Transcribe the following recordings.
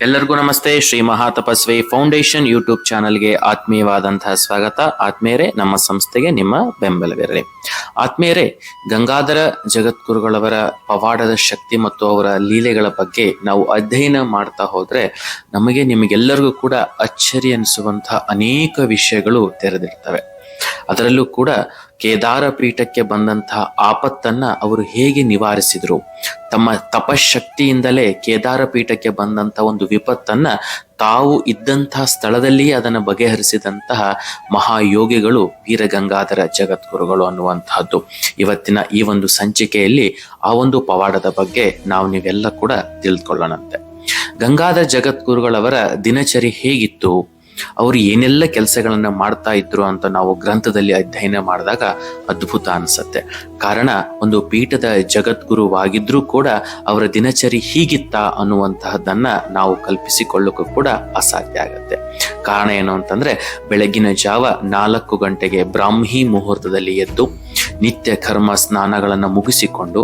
ಎಲ್ಲರಿಗೂ ನಮಸ್ತೆ. Shri Mahatapasvi foundation YouTube ಚಾನಲ್ಗೆ ಆತ್ಮೀಯವಾದಂತಹ ಸ್ವಾಗತ. ಆತ್ಮೀಯರೇ, ನಮ್ಮ ಸಂಸ್ಥೆಗೆ ನಿಮ್ಮ ಬೆಂಬಲವಿರಲಿ. ಆತ್ಮೀಯರೇ, ಗಂಗಾಧರ ಜಗದ್ಗುರುಗಳವರ ಪವಾಡದ ಶಕ್ತಿ ಮತ್ತು ಅವರ ಲೀಲೆಗಳ ಬಗ್ಗೆ ನಾವು ಅಧ್ಯಯನ ಮಾಡ್ತಾ ಹೋದ್ರೆ ನಮಗೆ ನಿಮಗೆಲ್ಲರಿಗೂ ಕೂಡ ಅಚ್ಚರಿ ಅನಿಸುವಂತಹ ಅನೇಕ ವಿಷಯಗಳು ತೆರೆದಿರ್ತವೆ. ಅದರಲ್ಲೂ ಕೂಡ ಕೇದಾರ ಪೀಠಕ್ಕೆ ಬಂದಂತಹ ಆಪತ್ತನ್ನ ಅವರು ಹೇಗೆ ನಿವಾರಿಸಿದ್ರು? ತಮ್ಮ ತಪಶಕ್ತಿಯಿಂದಲೇ ಕೇದಾರ ಪೀಠಕ್ಕೆ ಬಂದಂತಹ ಒಂದು ವಿಪತ್ತನ್ನ ತಾವು ಇದ್ದಂತಹ ಸ್ಥಳದಲ್ಲಿಯೇ ಅದನ್ನು ಬಗೆಹರಿಸಿದಂತಹ ಮಹಾಯೋಗಿಗಳು ವೀರಗಂಗಾಧರ ಜಗದ್ಗುರುಗಳು ಅನ್ನುವಂತಹದ್ದು. ಇವತ್ತಿನ ಈ ಒಂದು ಸಂಚಿಕೆಯಲ್ಲಿ ಆ ಒಂದು ಪವಾಡದ ಬಗ್ಗೆ ನಾವು ನೀವೆಲ್ಲ ಕೂಡ ತಿಳಿದುಕೊಳ್ಳೋಣಂತೆ ಗಂಗಾಧರ ಜಗದ್ಗುರುಗಳವರ ದಿನಚರಿ ಹೇಗಿತ್ತು? ಅವರು ಏನೆಲ್ಲ ಕೆಲಸಗಳನ್ನು ಮಾಡ್ತಾ ಇದ್ರು ಅಂತ ನಾವು ಗ್ರಂಥದಲ್ಲಿ ಅಧ್ಯಯನ ಮಾಡಿದಾಗ ಅದ್ಭುತ ಅನಿಸುತ್ತೆ. ಕಾರಣ, ಒಂದು ಪೀಠದ ಜಗದ್ಗುರುವಾಗಿದ್ರೂ ಕೂಡ ಅವರ ದಿನಚರಿ ಹೀಗಿತ್ತ ಅನ್ನುವಂತಹದ್ದನ್ನ ನಾವು ಕಲ್ಪಿಸಿಕೊಳ್ಳೋಕ್ಕೂ ಕೂಡ ಅಸಾಧ್ಯ ಆಗುತ್ತೆ. ಕಾರಣ ಏನು ಅಂತಂದ್ರೆ, ಬೆಳಗಿನ ಜಾವ ನಾಲ್ಕು ಗಂಟೆಗೆ ಬ್ರಾಹ್ಮಿ ಮುಹೂರ್ತದಲ್ಲಿ ಎದ್ದು ನಿತ್ಯ ಕರ್ಮ ಸ್ನಾನಗಳನ್ನು ಮುಗಿಸಿಕೊಂಡು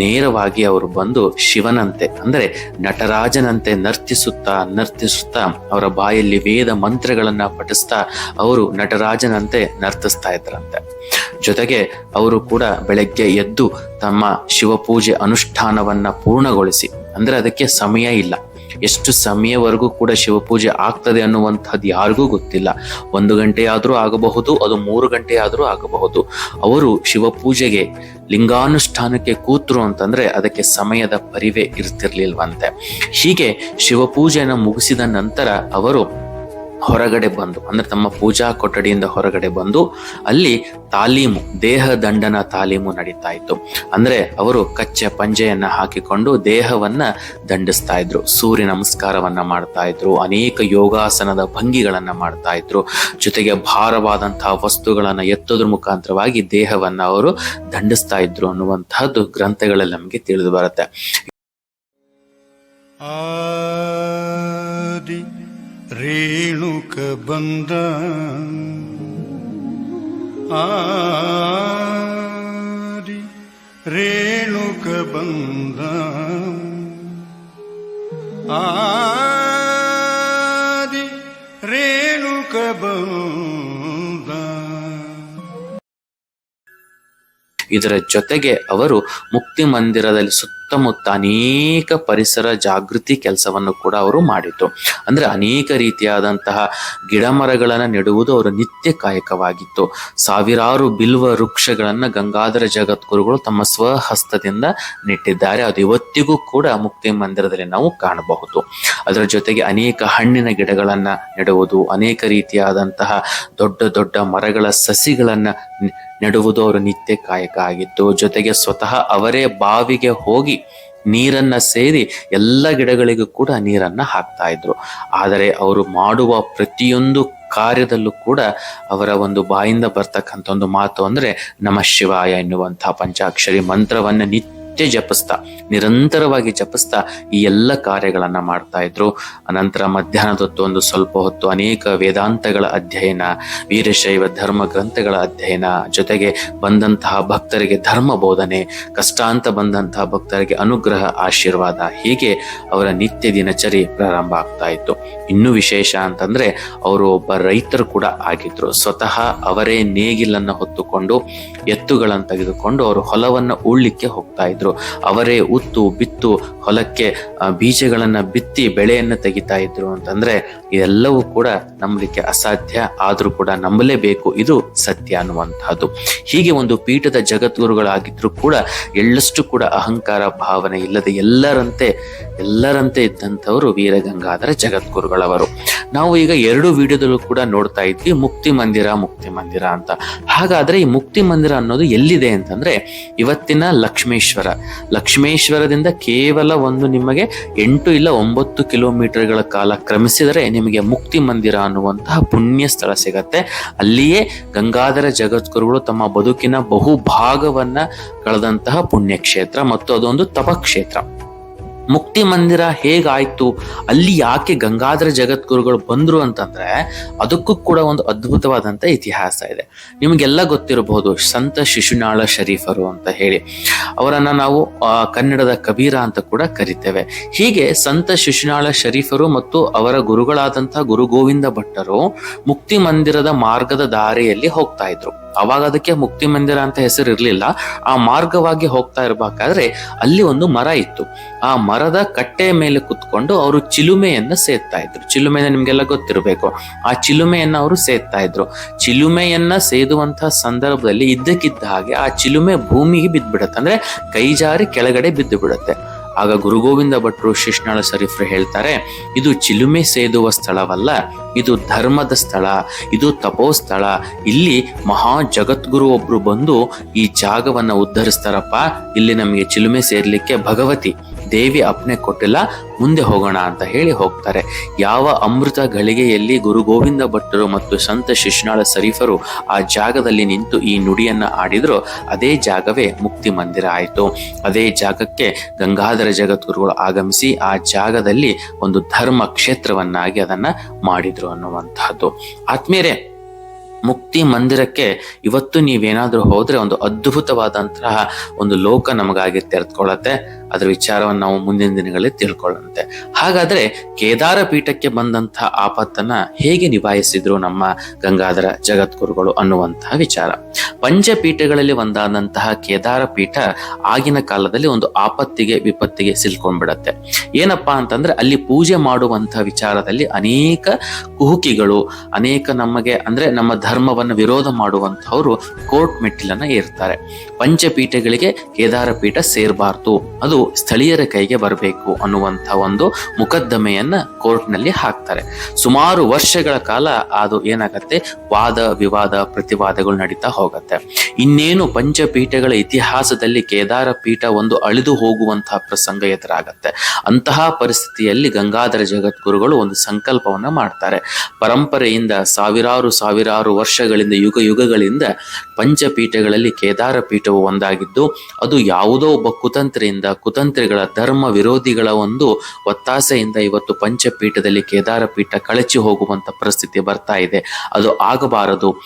ನೇರವಾಗಿ ಅವರು ಬಂದು ಶಿವನಂತೆ, ಅಂದರೆ ನಟರಾಜನಂತೆ ನರ್ತಿಸುತ್ತಾ ನರ್ತಿಸುತ್ತಾ ಅವರ ಬಾಯಲ್ಲಿ ವೇದ ಮಂತ್ರಗಳನ್ನು ಪಠಿಸ್ತಾ ಅವರು ನಟರಾಜನಂತೆ ನರ್ತಿಸ್ತಾ ಇದ್ರಂತೆ. ಜೊತೆಗೆ ಅವರು ಕೂಡ ಬೆಳಗ್ಗೆ ಎದ್ದು ತಮ್ಮ ಶಿವಪೂಜೆ ಅನುಷ್ಠಾನವನ್ನು ಪೂರ್ಣಗೊಳಿಸಿ, ಅಂದರೆ ಅದಕ್ಕೆ ಸಮಯ ಇಲ್ಲ. ಎಷ್ಟು ಸಮಯವರೆಗೂ ಕೂಡ ಶಿವಪೂಜೆ ಆಗ್ತದೆ ಅನ್ನುವಂಥದ್ದು ಯಾರಿಗೂ ಗೊತ್ತಿಲ್ಲ. ಒಂದು ಗಂಟೆ ಆದರೂ ಆಗಬಹುದು, ಅದು ಮೂರು ಗಂಟೆ ಆದರೂ ಆಗಬಹುದು. ಅವರು ಶಿವಪೂಜೆಗೆ ಲಿಂಗಾನುಷ್ಠಾನಕ್ಕೆ ಕೂತರು ಅಂತಂದ್ರೆ ಅದಕ್ಕೆ ಸಮಯದ ಪರಿವೇ ಇರ್ತಿರ್ಲಿಲ್ವಂತೆ. ಹೀಗೆ ಶಿವಪೂಜೆಯನ್ನು ಮುಗಿಸಿದ ನಂತರ ಅವರು ಹೊರಗಡೆ ಬಂದು, ಅಂದ್ರೆ ತಮ್ಮ ಪೂಜಾ ಕೊಠಡಿಯಿಂದ ಹೊರಗಡೆ ಬಂದು ಅಲ್ಲಿ ತಾಲೀಮು, ದೇಹ ದಂಡನ ತಾಲೀಮು ನಡೀತಾ ಇತ್ತು. ಅಂದ್ರೆ ಅವರು ಕಚ್ಚೆ ಪಂಜೆಯನ್ನ ಹಾಕಿಕೊಂಡು ದೇಹವನ್ನ ದಂಡಿಸ್ತಾ ಇದ್ರು, ಸೂರ್ಯ ನಮಸ್ಕಾರವನ್ನ ಮಾಡ್ತಾ ಇದ್ರು, ಅನೇಕ ಯೋಗಾಸನದ ಭಂಗಿಗಳನ್ನ ಮಾಡ್ತಾ ಇದ್ರು. ಜೊತೆಗೆ ಭಾರವಾದಂತಹ ವಸ್ತುಗಳನ್ನ ಎತ್ತೋದ್ರ ಮುಖಾಂತರವಾಗಿ ದೇಹವನ್ನ ಅವರು ದಂಡಿಸ್ತಾ ಇದ್ರು ಅನ್ನುವಂತಹದ್ದು ಗ್ರಂಥಗಳಲ್ಲಿ ನಮಗೆ ತಿಳಿದು ಬರುತ್ತೆ. ರೇಣುಕ ಬಂದ ಆದಿ ರೇಣುಕ ಬಂದ ಆದಿ ರೇಣುಕ ಬಂದ ಇದರ ಜೊತೆಗೆ ಅವರು ಮುಕ್ತಿ ಮಂದಿರದಲ್ಲಿ ಸುತ್ತಮುತ್ತ ಅನೇಕ ಪರಿಸರ ಜಾಗೃತಿ ಕೆಲಸವನ್ನು ಕೂಡ ಅವರು ಮಾಡಿತು ಅಂದ್ರೆ ಅನೇಕ ರೀತಿಯಾದಂತಹ ಗಿಡ ಮರಗಳನ್ನು ನೆಡುವುದು ಅವರ ನಿತ್ಯ ಕಾಯಕವಾಗಿತ್ತು. ಸಾವಿರಾರು ಬಿಲ್ವ ವೃಕ್ಷಗಳನ್ನು ಗಂಗಾಧರ ಜಗದ್ಗುರುಗಳು ತಮ್ಮ ಸ್ವಹಸ್ತದಿಂದ ನೆಟ್ಟಿದ್ದಾರೆ. ಅದು ಇವತ್ತಿಗೂ ಕೂಡ ಮುಕ್ತಿ ಮಂದಿರದಲ್ಲಿ ನಾವು ಕಾಣಬಹುದು. ಅದರ ಜೊತೆಗೆ ಅನೇಕ ಹಣ್ಣಿನ ಗಿಡಗಳನ್ನು ನೆಡುವುದು, ಅನೇಕ ರೀತಿಯಾದಂತಹ ದೊಡ್ಡ ದೊಡ್ಡ ಮರಗಳ ಸಸಿಗಳನ್ನು ನೆಡುವುದು ಅವರ ನಿತ್ಯ ಕಾಯಕ ಆಗಿತ್ತು. ಜೊತೆಗೆ ಸ್ವತಃ ಅವರೇ ಬಾವಿಗೆ ಹೋಗಿ ನೀರನ್ನ ಸೇರಿ ಎಲ್ಲ ಗಿಡಗಳಿಗೂ ಕೂಡ ನೀರನ್ನ ಹಾಕ್ತಾ ಇದ್ರು. ಆದರೆ ಅವರು ಮಾಡುವ ಪ್ರತಿಯೊಂದು ಕಾರ್ಯದಲ್ಲೂ ಕೂಡ ಅವರ ಒಂದು ಬಾಯಿಂದ ಬರ್ತಕ್ಕಂಥ ಒಂದು ಮಾತು ಅಂದ್ರೆ ನಮ ಶಿವಾಯ ಎನ್ನುವಂತಹ ಪಂಚಾಕ್ಷರಿ ಮಂತ್ರವನ್ನ ನಿತ್ಯ ಜಪಿಸ್ತಾ, ನಿರಂತರವಾಗಿ ಜಪಿಸ್ತಾ ಈ ಎಲ್ಲ ಕಾರ್ಯಗಳನ್ನ ಮಾಡ್ತಾ ಇದ್ರು. ಅನಂತರ ಮಧ್ಯಾಹ್ನದ ಹೊತ್ತು ಒಂದು ಸ್ವಲ್ಪ ಹೊತ್ತು ಅನೇಕ ವೇದಾಂತಗಳ ಅಧ್ಯಯನ, ವೀರಶೈವ ಧರ್ಮ ಗ್ರಂಥಗಳ ಅಧ್ಯಯನ, ಜೊತೆಗೆ ಬಂದಂತಹ ಭಕ್ತರಿಗೆ ಧರ್ಮ ಬೋಧನೆ, ಕಷ್ಟಾಂತ ಬಂದಂತಹ ಭಕ್ತರಿಗೆ ಅನುಗ್ರಹ, ಆಶೀರ್ವಾದ, ಹೀಗೆ ಅವರ ನಿತ್ಯ ದಿನಚರಿ ಪ್ರಾರಂಭ ಆಗ್ತಾ ಇತ್ತು. ಇನ್ನೂ ವಿಶೇಷ ಅಂತಂದ್ರೆ ಅವರು ಒಬ್ಬ ರೈತರು ಕೂಡ ಆಗಿದ್ರು. ಸ್ವತಃ ಅವರೇ ನೇಗಿಲನ್ನ ಹೊತ್ತುಕೊಂಡು ಎತ್ತುಗಳನ್ನು ತೆಗೆದುಕೊಂಡು ಅವರು ಹೊಲವನ್ನ ಉಳ್ಳಿಕ್ಕೆ ಹೋಗ್ತಾ ಇದ್ರು. ಅವರೇ ಉತ್ತು ಬಿತ್ತು ಹೊಲಕ್ಕೆ ಬೀಜಗಳನ್ನ ಬಿತ್ತಿ ಬೆಳೆಯನ್ನು ತೆಗಿತಾ ಇದ್ರು ಅಂತಂದ್ರೆ ಇದೆಲ್ಲವೂ ಕೂಡ ನಂಬಲಿಕ್ಕೆ ಅಸಾಧ್ಯ, ಆದರೂ ಕೂಡ ನಂಬಲೇಬೇಕು. ಇದು ಸತ್ಯ ಅನ್ನುವಂತಹದ್ದು ಹೀಗೆ ಒಂದು ಪೀಠದ ಜಗದ್ಗುರುಗಳಾಗಿದ್ರು ಕೂಡ ಎಳ್ಳಷ್ಟು ಕೂಡ ಅಹಂಕಾರ, ಭಾವನೆ ಇಲ್ಲದೆ ಎಲ್ಲರಂತೆ ಎಲ್ಲರಂತೆ ಇದ್ದಂಥವರು ವೀರಗಂಗಾಧರ ಜಗದ್ಗುರುಗಳವರು. ನಾವು ಈಗ ಎರಡು ವಿಡಿಯೋದಲ್ಲೂ ಕೂಡ ನೋಡ್ತಾ ಇದ್ವಿ, ಮುಕ್ತಿ ಮಂದಿರ ಮುಕ್ತಿ ಮಂದಿರ ಅಂತ. ಹಾಗಾದ್ರೆ ಈ ಮುಕ್ತಿ ಮಂದಿರ ಅನ್ನೋದು ಎಲ್ಲಿದೆ ಅಂತಂದ್ರೆ, ಇವತ್ತಿನ ಲಕ್ಷ್ಮೇಶ್ವರ. ಲಕ್ಷ್ಮೇಶ್ವರದಿಂದ ಕೇವಲ ಒಂದು ನಿಮಗೆ ಎಂಟು ಇಲ್ಲ ಒಂಬತ್ತು ಕಿಲೋಮೀಟರ್ಗಳ ಕಾಲ ಕ್ರಮಿಸಿದರೆ ನಿಮಗೆ ಮುಕ್ತಿ ಮಂದಿರ ಅನ್ನುವಂತಹ ಪುಣ್ಯ ಸ್ಥಳ ಸಿಗತ್ತೆ. ಅಲ್ಲಿಯೇ ಗಂಗಾಧರ ಜಗದ್ಗುರುಗಳು ತಮ್ಮ ಬದುಕಿನ ಬಹುಭಾಗವನ್ನ ಕಳೆದಂತಹ ಪುಣ್ಯಕ್ಷೇತ್ರ ಮತ್ತು ಅದೊಂದು ತಪಕ್ಷೇತ್ರ. ಮುಕ್ತಿ ಮಂದಿರ ಹೇಗಾಯ್ತು? ಅಲ್ಲಿ ಯಾಕೆ ಗಂಗಾಧರ ಜಗದ್ಗುರುಗಳು ಬಂದ್ರು ಅಂತಂದ್ರೆ ಅದಕ್ಕೂ ಕೂಡ ಒಂದು ಅದ್ಭುತವಾದಂತ ಇತಿಹಾಸ ಇದೆ. ನಿಮಗೆಲ್ಲ ಗೊತ್ತಿರಬಹುದು, ಸಂತ ಶಿಶುನಾಳ ಶರೀಫರು ಅಂತ ಹೇಳಿ. ಅವರನ್ನ ನಾವು ಕನ್ನಡದ ಕಬೀರ ಅಂತ ಕೂಡ ಕರಿತೇವೆ. ಹೀಗೆ ಸಂತ ಶಿಶುನಾಳ ಶರೀಫರು ಮತ್ತು ಅವರ ಗುರುಗಳಾದಂತಹ ಗುರು ಗೋವಿಂದ ಭಟ್ಟರು ಮುಕ್ತಿ ಮಂದಿರದ ಮಾರ್ಗದ ದಾರಿಯಲ್ಲಿ ಹೋಗ್ತಾ ಇದ್ರು. ಅವಾಗ ಅದಕ್ಕೆ ಮುಕ್ತಿ ಮಂದಿರ ಅಂತ ಹೆಸರು ಇರಲಿಲ್ಲ. ಆ ಮಾರ್ಗವಾಗಿ ಹೋಗ್ತಾ ಇರಬೇಕಾದ್ರೆ ಅಲ್ಲಿ ಒಂದು ಮರ ಇತ್ತು. ಆ ಮರದ ಕಟ್ಟೆಯ ಮೇಲೆ ಕುತ್ಕೊಂಡು ಅವರು ಚಿಲುಮೆಯನ್ನ ಸೇತ್ತಾ ಇದ್ರು. ಚಿಲುಮೆನ ನಿಮ್ಗೆಲ್ಲ ಗೊತ್ತಿರಬೇಕು. ಆ ಚಿಲುಮೆಯನ್ನ ಅವರು ಸೇತ್ತಾ ಇದ್ರು. ಚಿಲುಮೆಯನ್ನ ಸೇದುವಂತಹ ಸಂದರ್ಭದಲ್ಲಿ ಇದ್ದಕ್ಕಿದ್ದ ಹಾಗೆ ಆ ಚಿಲುಮೆ ಭೂಮಿಗೆ ಬಿದ್ದ್ಬಿಡತ್ತೆ. ಅಂದ್ರೆ ಕೈ ಜಾರಿ ಕೆಳಗಡೆ ಬಿದ್ದು ಬಿಡುತ್ತೆ ಆಗ ಗುರುಗೋವಿಂದ ಭಟ್ರು ಶಿಷ್ಣಾಳ ಶರೀಫ್ರು ಹೇಳ್ತಾರೆ, ಇದು ಚಿಲುಮೆ ಸೇದುವ ಸ್ಥಳವಲ್ಲ, ಇದು ಧರ್ಮದ ಸ್ಥಳ, ಇದು ತಪೋ ಸ್ಥಳ ಇಲ್ಲಿ ಮಹಾ ಜಗದ್ಗುರು ಒಬ್ರು ಬಂದು ಈ ಜಾಗವನ್ನ ಉದ್ಧರಿಸ್ತಾರಪ್ಪ, ಇಲ್ಲಿ ನಮಗೆ ಚಿಲುಮೆ ಸೇರ್ಲಿಕ್ಕೆ ಭಗವತಿ. ದೇವಿ ಅಪ್ಪಣೆ ಕೊಟ್ಟಿಲ್ಲ, ಮುಂದೆ ಹೋಗೋಣ ಅಂತ ಹೇಳಿ ಹೋಗ್ತಾರೆ. ಯಾವ ಅಮೃತ ಗಳಿಗೆಯಲ್ಲಿ ಗುರು ಗೋವಿಂದ ಭಟ್ಟರು ಮತ್ತು ಸಂತ ಶಿಶುನಾಳ ಶರೀಫರು ಆ ಜಾಗದಲ್ಲಿ ನಿಂತು ಈ ನುಡಿಯನ್ನ ಆಡಿದ್ರು, ಅದೇ ಜಾಗವೇ ಮುಕ್ತಿ ಮಂದಿರ ಆಯಿತು. ಅದೇ ಜಾಗಕ್ಕೆ ಗಂಗಾಧರ ಜಗದ್ಗುರುಗಳು ಆಗಮಿಸಿ ಆ ಜಾಗದಲ್ಲಿ ಒಂದು ಧರ್ಮ ಕ್ಷೇತ್ರವನ್ನಾಗಿ ಅದನ್ನ ಮಾಡಿದ್ರು ಅನ್ನುವಂತಹದ್ದು ಆತ್ಮೀಯರೇ ಮುಕ್ತಿ ಮಂದಿರಕ್ಕೆ ಇವತ್ತು ನೀವೇನಾದರೂ ಹೋದರೆ ಒಂದು ಅದ್ಭುತವಾದಂತಹ ಒಂದು ಲೋಕ ನಮಗಾಗಿ ತೆರೆದುಕೊಳ್ಳತ್ತೆ. ಅದರ ವಿಚಾರವನ್ನು ನಾವು ಮುಂದಿನ ದಿನಗಳಲ್ಲಿ ತಿಳ್ಕೊಳ್ಳುತ್ತೆ ಹಾಗಾದ್ರೆ ಕೇದಾರ ಪೀಠಕ್ಕೆ ಬಂದಂತಹ ಆಪತ್ತನ್ನ ಹೇಗೆ ನಿಭಾಯಿಸಿದ್ರು ನಮ್ಮ ಗಂಗಾಧರ ಜಗದ್ಗುರುಗಳು ಅನ್ನುವಂತಹ ವಿಚಾರ. ಪಂಚಪೀಠಗಳಲ್ಲಿ ಒಂದಾದಂತಹ ಕೇದಾರ ಪೀಠ ಆಗಿನ ಕಾಲದಲ್ಲಿ ಒಂದು ಆಪತ್ತಿಗೆ, ವಿಪತ್ತಿಗೆ ಸಿಲ್ಕೊಂಡ್ಬಿಡತ್ತೆ. ಏನಪ್ಪಾ ಅಂತಂದ್ರೆ ಅಲ್ಲಿ ಪೂಜೆ ಮಾಡುವಂತಹ ವಿಚಾರದಲ್ಲಿ ಅನೇಕ ಕುಹುಕಿಗಳು, ಅನೇಕ ನಮಗೆ ಅಂದ್ರೆ ನಮ್ಮ ಧರ್ಮವನ್ನು ವಿರೋಧ ಮಾಡುವಂತಹವರು ಕೋರ್ಟ್ ಮೆಟ್ಟಿಲನ್ನ ಏರ್ತಾರೆ. ಪಂಚಪೀಠಗಳಿಗೆ ಕೇದಾರ ಪೀಠ ಸೇರಬಾರ್ದು. ಅದು ಸ್ಥಳೀಯರ ಕೈಗೆ ಬರಬೇಕು ಅನ್ನುವಂಥ ಒಂದು ಮುಕದ್ದಮೆಯನ್ನ ಕೋರ್ಟ್ನಲ್ಲಿ ಹಾಕ್ತಾರೆ. ಸುಮಾರು ವರ್ಷಗಳ ಕಾಲ ಅದು ಏನಾಗತ್ತೆ? ವಾದ, ವಿವಾದ, ಪ್ರತಿವಾದಗಳು ನಡೀತಾ ಹೋಗತ್ತೆ. ಇನ್ನೇನು ಪಂಚಪೀಠಗಳ ಇತಿಹಾಸದಲ್ಲಿ ಕೇದಾರ ಪೀಠ ಒಂದು ಅಳಿದು ಹೋಗುವಂತಹ ಪ್ರಸಂಗ ಎದುರಾಗತ್ತೆ. ಅಂತಹ ಪರಿಸ್ಥಿತಿಯಲ್ಲಿ ಗಂಗಾಧರ ಜಗದ್ಗುರುಗಳು ಒಂದು ಸಂಕಲ್ಪವನ್ನ ಮಾಡ್ತಾರೆ. ಪರಂಪರೆಯಿಂದ ಸಾವಿರಾರು ಸಾವಿರಾರು ವರ್ಷಗಳಿಂದ ಯುಗ ಯುಗಗಳಿಂದ ಪಂಚಪೀಠಗಳಲ್ಲಿ ಕೇದಾರ ಪೀಠವು ಒಂದಾಗಿದ್ದು, ಅದು ಯಾವುದೋ ಒಬ್ಬ ಕುತಂತ್ರಿಯಿಂದ ಕುತಂತ್ರಿಗಳ ಧರ್ಮ ವಿರೋಧಿಗಳ ಒಂದು ಒತ್ತಾಸೆಯಿಂದ ಇವತ್ತು ಪಂಚಪೀಠದಲ್ಲಿ ಕೇದಾರ ಪೀಠ ಕಳಚಿ ಹೋಗುವಂತ ಪರಿಸ್ಥಿತಿ ಬರ್ತಾ ಇದೆ. ಅದು ಆಗಬಾರದು.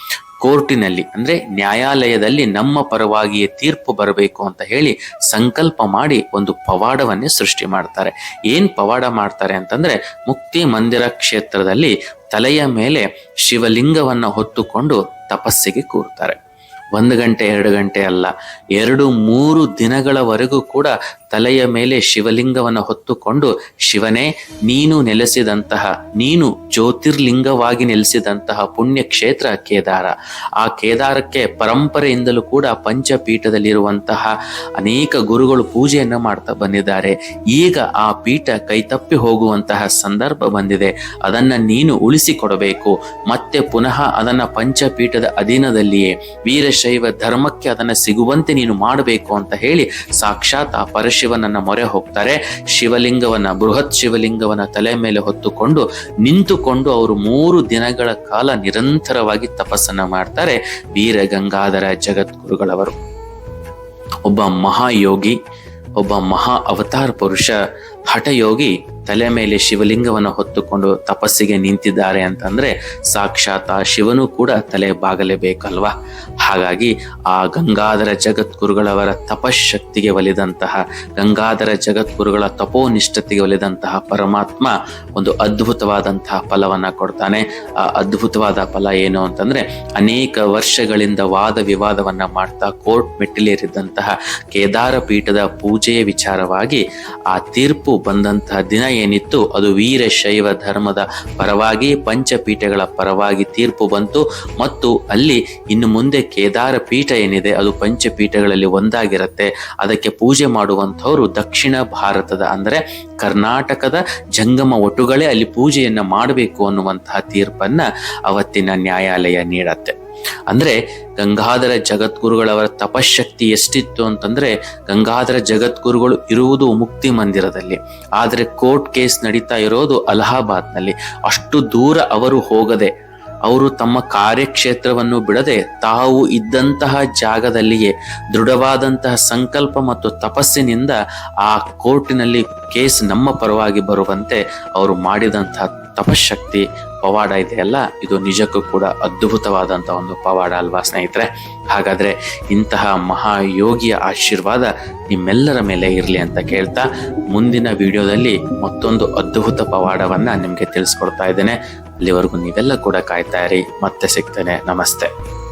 ಕೋರ್ಟಿನಲ್ಲಿ, ಅಂದ್ರೆ ನ್ಯಾಯಾಲಯದಲ್ಲಿ ನಮ್ಮ ಪರವಾಗಿಯೇ ತೀರ್ಪು ಬರಬೇಕು ಅಂತ ಹೇಳಿ ಸಂಕಲ್ಪ ಮಾಡಿ ಒಂದು ಪವಾಡವನ್ನೇ ಸೃಷ್ಟಿ ಮಾಡ್ತಾರೆ. ಏನ್ ಪವಾಡ ಮಾಡ್ತಾರೆ ಅಂತಂದ್ರೆ ಮುಕ್ತಿ ಮಂದಿರ ಕ್ಷೇತ್ರದಲ್ಲಿ ತಲೆಯ ಮೇಲೆ ಶಿವಲಿಂಗವನ್ನ ಹೊತ್ತುಕೊಂಡು ತಪಸ್ಸಿಗೆ ಕೂರ್ತಾರೆ. ಒಂದು ಗಂಟೆ, ಎರಡು ಗಂಟೆ ಅಲ್ಲ, ಎರಡು, ಮೂರು ದಿನಗಳವರೆಗೂ ಕೂಡ ತಲೆಯ ಮೇಲೆ ಶಿವಲಿಂಗವನ್ನು ಹೊತ್ತುಕೊಂಡು, ಶಿವನೇ, ನೀನು ನೆಲೆಸಿದಂತಹ, ನೀನು ಜ್ಯೋತಿರ್ಲಿಂಗವಾಗಿ ನೆಲೆಸಿದಂತಹ ಪುಣ್ಯ ಕ್ಷೇತ್ರ ಕೇದಾರ. ಆ ಕೇದಾರಕ್ಕೆ ಪರಂಪರೆಯಿಂದಲೂ ಕೂಡ ಪಂಚಪೀಠದಲ್ಲಿರುವಂತಹ ಅನೇಕ ಗುರುಗಳು ಪೂಜೆಯನ್ನು ಮಾಡ್ತಾ ಬಂದಿದ್ದಾರೆ. ಈಗ ಆ ಪೀಠ ಕೈತಪ್ಪಿ ಹೋಗುವಂತಹ ಸಂದರ್ಭ ಬಂದಿದೆ. ಅದನ್ನ ನೀನು ಉಳಿಸಿಕೊಡಬೇಕು. ಮತ್ತೆ ಪುನಃ ಅದನ್ನ ಪಂಚಪೀಠದ ಅಧೀನದಲ್ಲಿಯೇ, ವೀರಶೈವ ಧರ್ಮಕ್ಕೆ ಅದನ್ನ ಸಿಗುವಂತೆ ನೀನು ಮಾಡಬೇಕು ಅಂತ ಹೇಳಿ ಸಾಕ್ಷಾತ್ ಆ ಪರಶಿವನನ್ನ ಮೊರೆ ಹೋಗ್ತಾರೆ. ಶಿವಲಿಂಗವನ್ನ, ಬೃಹತ್ ಶಿವಲಿಂಗವನ್ನ ತಲೆ ಮೇಲೆ ಹೊತ್ತುಕೊಂಡು ನಿಂತುಕೊಂಡು ಅವರು ಮೂರು ದಿನಗಳ ಕಾಲ ನಿರಂತರವಾಗಿ ತಪಸ್ಸನ್ನ ಮಾಡ್ತಾರೆ. ವೀರ ಗಂಗಾಧರ ಜಗದ್ಗುರುಗಳವರು. ಒಬ್ಬ ಮಹಾಯೋಗಿ, ಒಬ್ಬ ಮಹಾ ಅವತಾರ ಪುರುಷ, ಹಠಯೋಗಿ ತಲೆ ಮೇಲೆ ಶಿವಲಿಂಗವನ್ನು ಹೊತ್ತುಕೊಂಡು ತಪಸ್ಸಿಗೆ ನಿಂತಿದ್ದಾರೆ ಅಂತಂದ್ರೆ ಸಾಕ್ಷಾತ್ ಆ ಶಿವನು ಕೂಡ ತಲೆ ಬಾಗಲೇಬೇಕಲ್ವಾ? ಹಾಗಾಗಿ ಆ ಗಂಗಾಧರ ಜಗದ್ಗುರುಗಳವರ ತಪಶಕ್ತಿಗೆ ಒಲಿದಂತಹ, ಗಂಗಾಧರ ಜಗದ್ಗುರುಗಳ ತಪೋನಿಷ್ಠತೆಗೆ ಒಲಿದಂತಹ ಪರಮಾತ್ಮ ಒಂದು ಅದ್ಭುತವಾದಂತಹ ಫಲವನ್ನ ಕೊಡ್ತಾನೆ. ಆ ಅದ್ಭುತವಾದ ಫಲ ಏನು ಅಂತಂದ್ರೆ ಅನೇಕ ವರ್ಷಗಳಿಂದ ವಾದ ವಿವಾದವನ್ನ ಮಾಡ್ತಾ ಕೋರ್ಟ್ ಮೆಟ್ಟಿಲೇರಿದ್ದಂತಹ ಕೇದಾರ ಪೀಠದ ಪೂಜೆಯ ವಿಚಾರವಾಗಿ ಆ ತೀರ್ಪು ಬಂದಂತಹ ದಿನ ಏನಿತ್ತು? ಅದು ವೀರಶೈವ ಧರ್ಮದ ಪರವಾಗಿ, ಪಂಚಪೀಠಗಳ ಪರವಾಗಿ ತೀರ್ಪು ಬಂತು. ಮತ್ತು ಅಲ್ಲಿ ಇನ್ನು ಮುಂದೆ ಕೇದಾರ ಪೀಠ ಏನಿದೆ, ಅದು ಪಂಚಪೀಠಗಳಲ್ಲಿ ಒಂದಾಗಿರುತ್ತೆ. ಅದಕ್ಕೆ ಪೂಜೆ ಮಾಡುವಂಥವರು ದಕ್ಷಿಣ ಭಾರತದ, ಅಂದರೆ ಕರ್ನಾಟಕದ ಜಂಗಮ ಒಟ್ಟುಗಳೇ ಅಲ್ಲಿ ಪೂಜೆಯನ್ನು ಮಾಡಬೇಕು ಅನ್ನುವಂತಹ ತೀರ್ಪನ್ನು ಅವತ್ತಿನ ನ್ಯಾಯಾಲಯ ನೀಡತ್ತೆ. ಅಂದ್ರೆ ಗಂಗಾಧರ ಜಗದ್ಗುರುಗಳವರ ತಪಶಕ್ತಿ ಎಷ್ಟಿತ್ತು ಅಂತಂದ್ರೆ ಗಂಗಾಧರ ಜಗದ್ಗುರುಗಳು ಇರುವುದು ಮುಕ್ತಿ ಮಂದಿರದಲ್ಲಿ. ಆದರೆ ಕೋರ್ಟ್ ಕೇಸ್ ನಡೀತಾ ಇರೋದು ಅಲಹಾಬಾದ್ನಲ್ಲಿ. ಅಷ್ಟು ದೂರ ಅವರು ಹೋಗದೆ, ಅವರು ತಮ್ಮ ಕಾರ್ಯಕ್ಷೇತ್ರವನ್ನು ಬಿಡದೆ ತಾವು ಇದ್ದಂತಹ ಜಾಗದಲ್ಲಿಯೇ ದೃಢವಾದಂತಹ ಸಂಕಲ್ಪ ಮತ್ತು ತಪಸ್ಸಿನಿಂದ ಆ ಕೋರ್ಟಿನಲ್ಲಿ ಕೇಸ್ ನಮ್ಮ ಪರವಾಗಿ ಬರುವಂತೆ ಅವರು ಮಾಡಿದಂತಹ ತಪಶಕ್ತಿ ಪವಾಡ ಇದೆಯಲ್ಲ ಇದು ನಿಜಕ್ಕೂ ಕೂಡ ಅದ್ಭುತವಾದಂತಹ ಒಂದು ಪವಾಡ ಅಲ್ವಾ ಸ್ನೇಹಿತರೆ? ಹಾಗಾದ್ರೆ ಇಂತಹ ಮಹಾಯೋಗಿಯ ಆಶೀರ್ವಾದ ನಿಮ್ಮೆಲ್ಲರ ಮೇಲೆ ಇರಲಿ ಅಂತ ಕೇಳ್ತಾ ಮುಂದಿನ ವಿಡಿಯೋದಲ್ಲಿ ಮತ್ತೊಂದು ಅದ್ಭುತ ಪವಾಡವನ್ನ ನಿಮ್ಗೆ ತಿಳಿಸ್ಕೊಡ್ತಾ ಇದ್ದೇನೆ. ಅಲ್ಲಿವರೆಗೂ ನೀವೆಲ್ಲ ಕೂಡ ಕಾಯ್ತಾ ಇರಿ. ಮತ್ತೆ ಸಿಗ್ತೇನೆ. ನಮಸ್ತೆ.